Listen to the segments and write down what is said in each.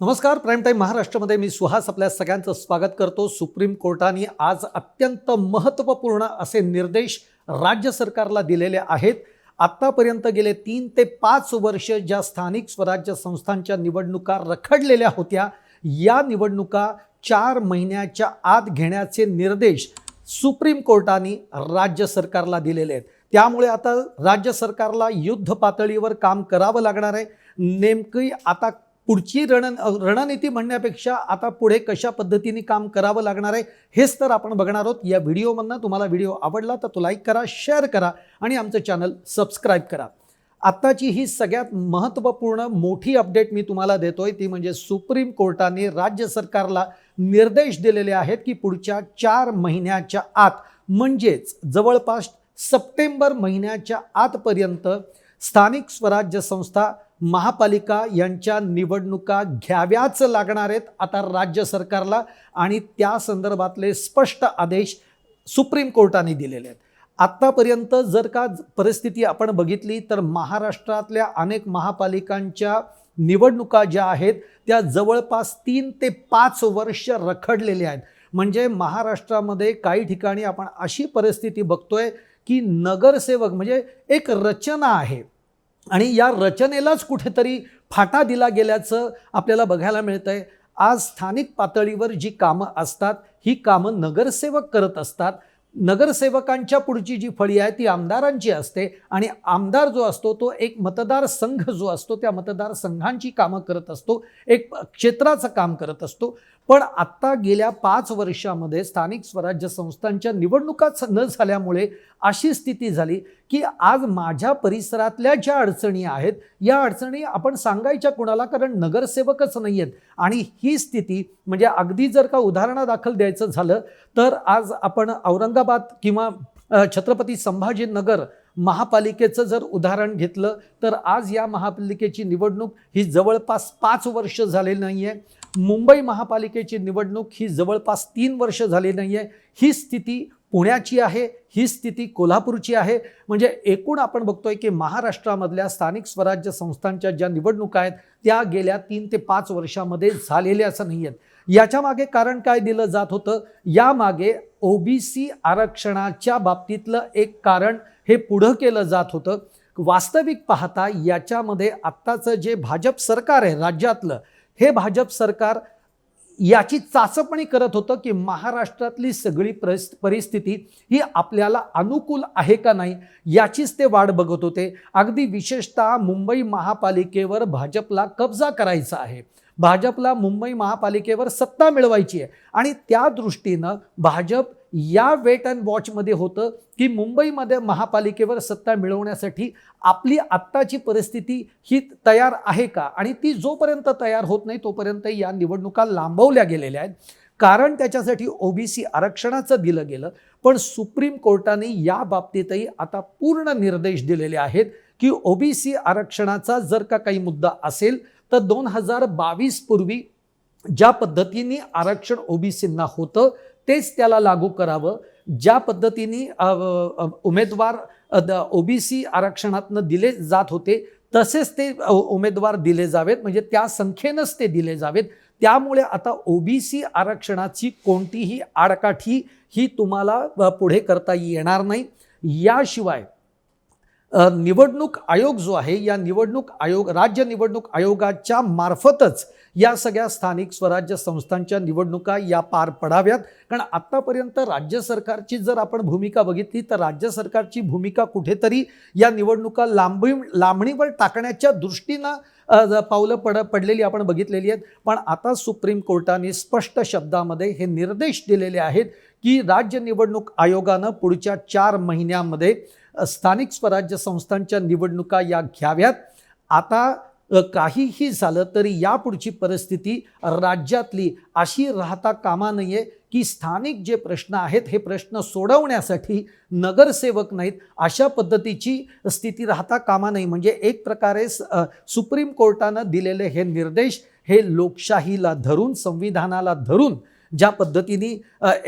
नमस्कार prime time महाराष्ट्रामध्ये मी सुहास आपल्या सगळ्यांचं स्वागत करतो. सुप्रीम कोर्टाने आज अत्यंत महत्त्वपूर्ण असे निर्देश राज्य सरकारला दिलेले आहेत. आत्तापर्यंत गेले तीन ते पाच वर्ष ज्या स्थानिक स्वराज्य संस्थांच्या निवडणुका रखडलेल्या होत्या या निवडणुका चार महिन्याच्या आत घेण्याचे निर्देश सुप्रीम कोर्टाने राज्य सरकारला दिलेले आहेत. त्यामुळे आता राज्य सरकारला युद्ध पातळीवर काम करावं लागणार आहे. नेमकी आता पुढची रण रणनीती म्हणण्यापेक्षा आता पुढे कशा पद्धतीने काम करावं लागणार आहे हेच तर आपण बघणार आहोत. या व्हिडिओमधनं तुम्हाला व्हिडिओ आवडला तर तो लाईक करा शेअर करा आणि आमचं चॅनल सबस्क्राईब करा. आत्ताची ही सगळ्यात महत्त्वपूर्ण मोठी अपडेट मी तुम्हाला देतोय ती म्हणजे सुप्रीम कोर्टाने राज्य सरकारला निर्देश दिलेले आहेत की पुढच्या चार महिन्याच्या आत म्हणजेच जवळपास सप्टेंबर महिन्याच्या आतपर्यंत स्थानिक स्वराज्य संस्था महापालिका यांच्या निवडणुका घ्याव्याच लागणार आहेत आता राज्य सरकारला. आणि त्या संदर्भातले स्पष्ट आदेश सुप्रीम कोर्टाने दिलेले आहेत. आत्तापर्यंत जर का परिस्थिती आपण बघितली तर महाराष्ट्रातल्या अनेक महापालिकांच्या निवडणुका ज्या आहेत त्या जवळपास तीन ते पाच वर्ष रखडलेल्या आहेत. म्हणजे महाराष्ट्रामध्ये काही ठिकाणी आपण अशी परिस्थिती बघतोय की नगरसेवक म्हणजे एक रचना आहे. आणि या रचनेलाच कुठेतरी फाटा दिला गेल्याचं आपल्याला बघायला मिळतं आहे आज स्थानिक पातळीवर जी कामं असतात ही कामं नगरसेवक करत असतात. नगरसेवकांच्या पुढची जी फळी आहे ती आमदारांची असते आणि आमदार जो असतो तो एक मतदारसंघ जो असतो त्या मतदारसंघांची कामं करत असतो एक क्षेत्राचं काम करत असतो. पण आत्ता गेल्या पाच वर्षामध्ये स्थानिक स्वराज्य संस्थांच्या निवडणुकाच न झाल्यामुळे अशी स्थिती झाली की आज माझ्या परिसरातल्या ज्या अडचणी आहेत या अडचणी आपण सांगायच्या कुणाला? कारण नगरसेवकच नाही आहेत आणि ही स्थिती म्हणजे अगदी जर का उदाहरणादाखल द्यायचं झालं तर आज आपण औरंगाबाद किंवा छत्रपती संभाजीनगर महापालिकेचं जर उदाहरण घेतलं तर आज या महापालिकेची निवडणूक ही जवळपास पाच वर्ष झालेली नाही आहे मुंबई महापालिकेची निवडणूक ही जवळपास तीन वर्ष झाली नाही आहे ही स्थिती पुण्याची आहे ही स्थिती कोल्हापूरची आहे. म्हणजे एकूण आपण बघतोय की महाराष्ट्रामधल्या स्थानिक स्वराज्य संस्थांच्या ज्या निवडणुका आहेत त्या गेल्या तीन ते पाच वर्षामध्ये झालेल्या असं नाही आहेत याच्या मागे कारण काय दिलं जात होतं? यामागे ओबीसी आरक्षणाच्या बाबतीतलं एक कारण हे पुढं केलं जात होतं. वास्तविक पाहता याच्यामध्ये आत्ताचं जे भाजप सरकार आहे राज्यातलं हे भाजप सरकार याची चाचपणी करत होतं की महाराष्ट्रातली सगळी परिस्थिती ही आपल्याला अनुकूल आहे का नाही याचीच ते वाट बघत होते. अगदी विशेषतः मुंबई महापालिकेवर भाजपला कब्जा करायचा आहे. भाजपला मुंबई महापालिकेवर सत्ता मिळवायची आहे. आणि त्या दृष्टीनं भाजप या वेट अँड वॉचमध्ये होतं की मुंबईमध्ये महापालिकेवर सत्ता मिळवण्यासाठी आपली आत्ताची परिस्थिती ही तयार आहे का? आणि ती जोपर्यंत तयार होत नाही तोपर्यंत या निवडणुका लांबवल्या गेलेल्या आहेत. कारण त्याच्यासाठी ओबीसी आरक्षणाचं दिलं गेलं पण सुप्रीम कोर्टाने या बाबतीतही आता पूर्ण निर्देश दिलेले आहेत की ओबीसी आरक्षणाचा जर का काही मुद्दा असेल तर दोन हजार बावीस पूर्वी ज्या पद्धतीने आरक्षण ओबीसींना होतं तेच त्याला लागू करावं. ज्या पद्धतीने उमेदवार ओबीसी आरक्षणातनं दिले जात होते तसेच ते उमेदवार दिले जावेत. म्हणजे त्या संख्येनंच ते दिले जावेत. त्यामुळे आता ओबीसी आरक्षणाची कोणतीही आडकाठी ही तुम्हाला पुढे करता येणार नाही. याशिवाय निवडणूक आयोग जो आहे या निवडणूक आयोग राज्य निवडणूक आयोगाच्या मार्फतच या सगळ्या स्थानिक स्वराज्य संस्थांच्या निवडणुका या पार पडाव्यात. कारण आत्तापर्यंत राज्य सरकारची जर आपण भूमिका बघितली तर राज्य सरकारची भूमिका कुठेतरी या निवडणुका लांबी लांबणीवर टाकण्याच्या दृष्टीनं पावलं पड पडलेली आपण बघितलेली आहेत. पण आता सुप्रीम कोर्टाने स्पष्ट शब्दामध्ये हे निर्देश दिलेले आहेत की राज्य निवडणूक आयोगानं पुढच्या चार महिन्यामध्ये स्थानिक स्वराज्य संस्थांच्या निवडणुका या घ्याव्यात. आता काहीही झालं तरी यापुढची परिस्थिती राज्यातली अशी राहता कामा नये की स्थानिक जे प्रश्न आहेत हे प्रश्न सोडवण्यासाठी नगरसेवक नाहीत अशा पद्धतीची स्थिती राहता कामा नये. म्हणजे एक प्रकारे स- सुप्रीम कोर्टानं दिलेले हे निर्देश हे लोकशाहीला धरून संविधानाला धरून ज्या पद्धतीने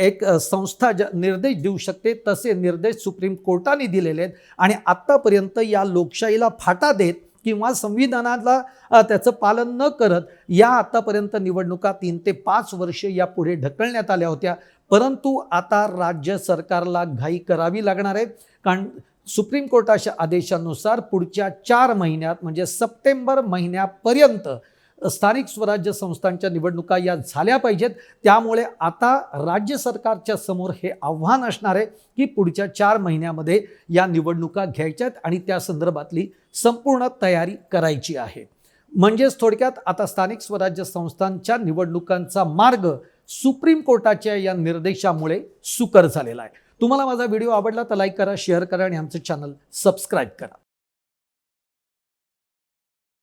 एक संस्था ज्या निर्देश देऊ शकते तसे निर्देश सुप्रीम कोर्टाने दिलेले आहेत. आणि आत्तापर्यंत या लोकशाहीला फाटा देत किंवा संविधानाला त्याचं पालन न करत या आतापर्यंत निवडणुका तीन ते पाच वर्षे या पुढे ढकलण्यात आल्या होत्या. परंतु आता राज्य सरकारला घाई करावी लागणार आहे. कारण सुप्रीम कोर्टाच्या आदेशानुसार पुढच्या चार महिन्यात म्हणजे सप्टेंबर महिन्यापर्यंत स्थानिक स्वराज्य संस्थांच्या निवडणुका या झाल्या पाहिजेत. त्यामुळे आता राज्य सरकारच्या समोर हे आव्हान असणार आहे की पुढच्या चार महिन्यामध्ये या निवडणुका घ्यायच्यात आणि त्या संदर्भातली संपूर्ण तयारी करायची आहे. म्हणजेच थोडक्यात आता स्थानिक स्वराज्य संस्थांच्या निवडणुकांचा मार्ग सुप्रीम कोर्टाच्या या निर्देशामुळे सुकर झालेला आहे. तुम्हाला माझा व्हिडिओ आवडला तर लाईक करा शेअर करा आणि आमचं चॅनल सबस्क्राईब करा.